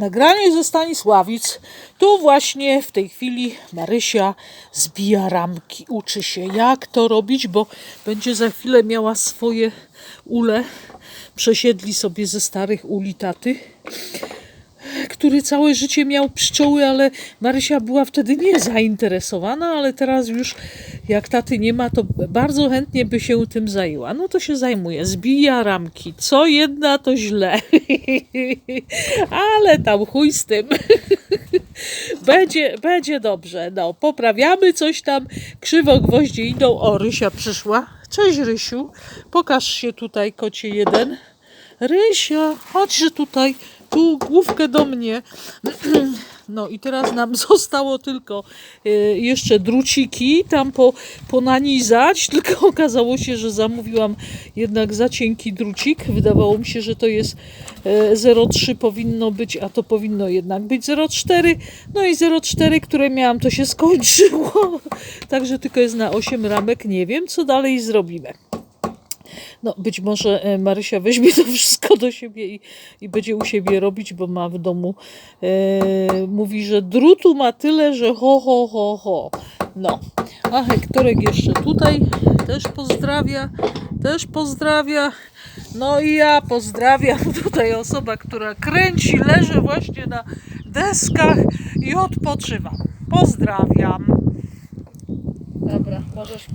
Nagranie ze Stanisławic. Tu właśnie w tej chwili Marysia zbija ramki. Uczy się jak to robić, bo będzie za chwilę miała swoje ule. Przesiedli sobie ze starych uli taty który całe życie miał pszczoły, ale Marysia była wtedy nie zainteresowana, ale teraz już jak taty nie ma, to bardzo chętnie by się tym zajęła. No to się zajmuje, zbija ramki. Co jedna to źle. ale tam chuj z tym. będzie, będzie dobrze. No, poprawiamy coś tam. Krzywo gwoździe idą. O, Rysia przyszła. Cześć Rysiu. Pokaż się tutaj, kocie jeden. Rysia, chodźże tutaj, tu główkę do mnie. No i teraz nam zostało tylko e, jeszcze druciki tam po, ponanizać, tylko okazało się, że zamówiłam jednak za cienki drucik. Wydawało mi się, że to jest e, 0,3 powinno być, a to powinno jednak być 0,4. No i 0,4, które miałam, to się skończyło. Także tylko jest na 8 ramek. Nie wiem, co dalej zrobimy. No, być może e, Marysia weźmie to wszystko do siebie i, i będzie u siebie robić, bo ma w domu. E, mówi, że drutu ma tyle, że ho, ho, ho, ho. No, a Hektorek jeszcze tutaj też pozdrawia, też pozdrawia. No i ja pozdrawiam tutaj osoba, która kręci, leży właśnie na deskach i odpoczywa. Pozdrawiam. Dobra, możesz